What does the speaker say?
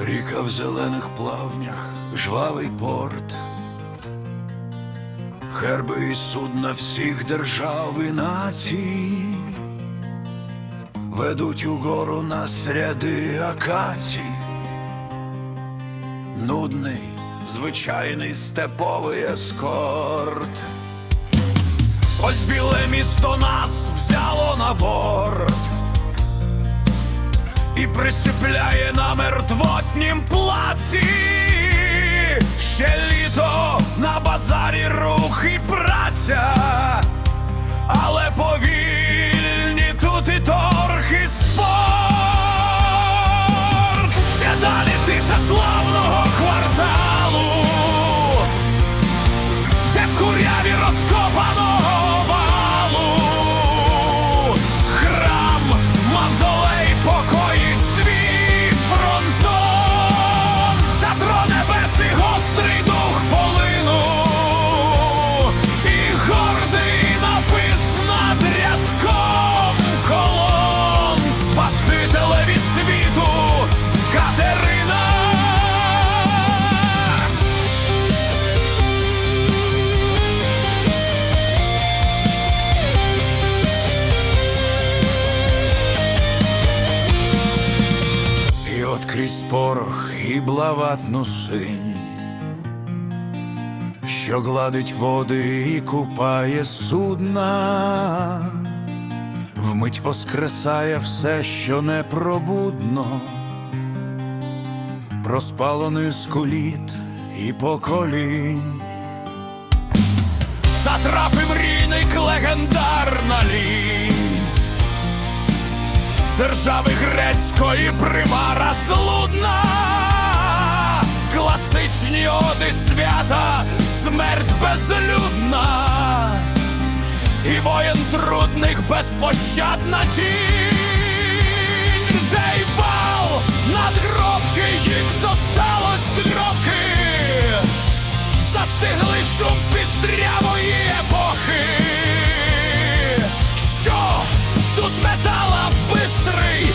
Ріка в зелених плавнях, жвавий порт, Герби і судна всіх держав і націй ведуть угору нас ряди акацій. Нудний, звичайний степовий ескорт. Ось біле місто нас взяло на борт і присипляє на мертвотнім плаці. Ще літо на базарі рух і праця, от крізь порох і блаватну синь, що гладить води і купає судна, вмить воскресає все, що непробудно, проспалений скуліт і поколінь. Затрапи мрійник легендарна держави грецької примара злудна, класичні оди свята, смерть безлюдна, і воїн трудних безпощадна тінь, цей вал над гробки їх зосталось кропки, застигли шум пістрявої епохи. Що тут метал? Monterrey.